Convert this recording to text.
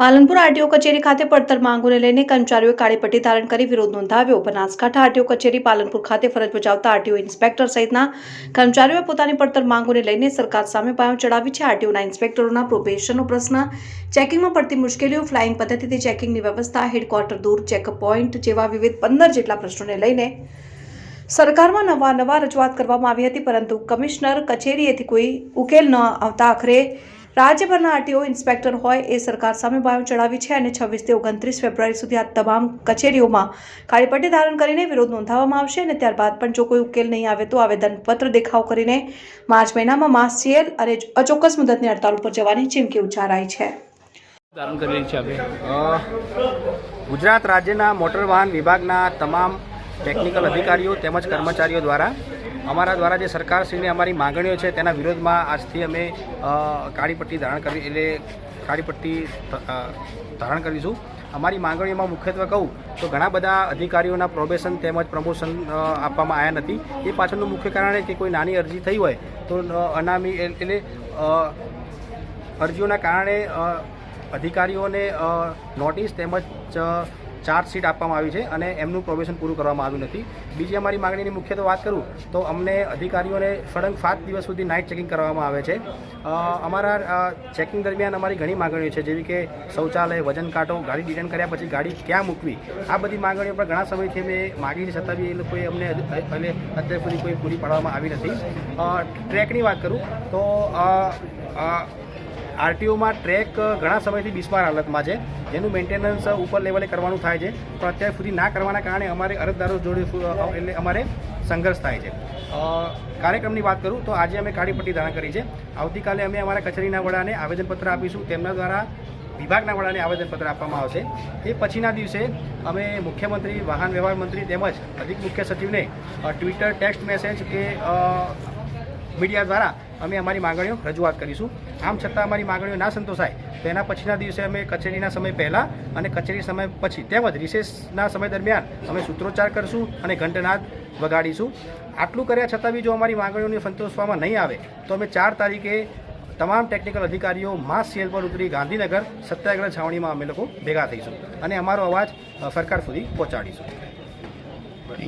Palanpur RTO કચેરી ખાતે પડતર માંગોને લઈને કર્મચારીઓએ કાળી પટ્ટી ધારણ કરી વિરોધ નોંધાવ્યો. બનાસકાંઠા આરટીઓ કચેરી પાલનપુર ખાતે ફરજ બજાવતા આરટીઓ ઇન્સ્પેક્ટર સહિતના કર્મચારીઓએ પોતાની પડતર માંગોને લઈને સરકાર સામે પાયો ચડાવી છે. આરટીઓના ઇન્સ્પેક્ટરોના પ્રોબેશનનો પ્રશ્ન, ચેકિંગમાં પડતી મુશ્કેલીઓ ફ્લાઇંગ પદ્ધતિથી ચેકિંગની વ્યવસ્થા હેડક્વાર્ટર દૂર ચેકઅપ પોઈન્ટ જેવા વિવિધ પંદર જેટલા પ્રશ્નોને લઈને સરકારમાં નવા નવા રજૂઆત કરવામાં આવી હતી, પરંતુ કમિશનર કચેરીએથી કોઈ ઉકેલ ન આવતા આખરે રાજ્યભરના આરટીઓ ઇન્સ્પેક્ટર હોય એ સરકાર સામે બાયો ચડાવી છે અને છવ્વીસથી ઓગણત્રીસ ફેબ્રુઆરી સુધી આ તમામ કચેરીઓમાં કાળી પટ્ટી ધારણ કરીને વિરોધ નોંધાવવામાં આવશે અને ત્યારબાદ પણ જો કોઈ ઉકેલ નહીં આવે તો આવેદનપત્ર દેખાવ કરીને માર્ચ મહિનામાં માસ સીએલ અને અચોક્કસ મુદતની હડતાલ ઉપર જવાની ચીમકી ઉચ્ચારાઈ છે. ધારણ કરી છે આપણે ગુજરાત રાજ્યના મોટર વાહન વિભાગના તમામ ટેકનિકલ અધિકારીઓ તેમજ કર્મચારીઓ દ્વારા અમારા દ્વારા જે સરકારશ્રીની અમારી માગણીઓ છે તેના વિરોધમાં આજથી અમે કાળી પટ્ટી ધારણ કરી એટલે કાળી પટ્ટી ધારણ કરીશું. અમારી માંગણીઓમાં મુખ્યત્વે કહું તો ઘણા બધા અધિકારીઓના પ્રોબેશન તેમજ પ્રમોશન આપવામાં આવ્યા નથી. એ પાછળનું મુખ્ય કારણ એ કે કોઈ નાની અરજી થઈ હોય તો અનામી એટલે અરજીઓના કારણે અધિકારીઓને નોટિસ તેમજ ચાર્જશીટ આપવામાં આવી છે અને એમનું પ્રોબેશન પૂરું કરવામાં આવ્યું નથી. બીજી અમારી માગણીની તો વાત કરું, તો અમને અધિકારીઓને સળંગ સાત દિવસ સુધી નાઇટ ચેકિંગ કરવામાં આવે છે. અમારા ચેકિંગ દરમિયાન અમારી ઘણી માગણીઓ છે, જેવી કે શૌચાલય, વજન કાંટો, ગાડી ડિટેન કર્યા પછી ગાડી ક્યાં મૂકવી? આ બધી માગણીઓ પણ ઘણા સમયથી અમે માગી છે છતાં બી એ લોકોએ અમને અત્યાર સુધી કોઈ પૂરી પાડવામાં આવી નથી. ટ્રેકની વાત કરું, તો આરટીઓમાં ટ્રેક ઘણા સમયથી બિસ્માર હાલતમાં છે, જેનું મેન્ટેનન્સ ઉપર લેવલે કરવાનું થાય છે, પણ અત્યાર સુધી ના કરવાના કારણે અમારે અરજદારો જોડે એટલે અમારે સંઘર્ષ થાય છે. કાર્યક્રમની વાત કરું તો આજે અમે કાળી પટ્ટી ધારણ કરી છે. આવતીકાલે અમે અમારા કચેરીના વડાને આવેદનપત્ર આપીશું. તેમના દ્વારા વિભાગના વડાને આવેદનપત્ર આપવામાં આવશે. એ પછીના દિવસે અમે મુખ્યમંત્રી, વાહન વ્યવહાર મંત્રી તેમજ અધિક મુખ્ય સચિવને ટ્વિટર ટેક્સ્ટ મેસેજ કે મીડિયા દ્વારા અમે અમારી માગણીઓ રજૂઆત કરીશું. આમ છતાં અમારી માગણીઓ ના સંતોષાય. તો એના પછીના દિવસે અમે કચેરીના સમય પહેલાં અને કચેરી સમય પછી તેમજ રિસેસના સમય દરમિયાન અમે સૂત્રોચ્ચાર કરશું અને ઘંટનાદ વગાડીશું. આટલું કર્યા છતાં બી જો અમારી માગણીઓને સંતોષવામાં નહીં આવે, તો અમે ચાર તારીખે તમામ ટેકનિકલ અધિકારીઓ માસ સેલ પર ઉતરી ગાંધીનગર સત્યાગ્રહ છાવણીમાં અમે લોકો ભેગા થઈશું અને અમારો અવાજ સરકાર સુધી પહોંચાડીશું.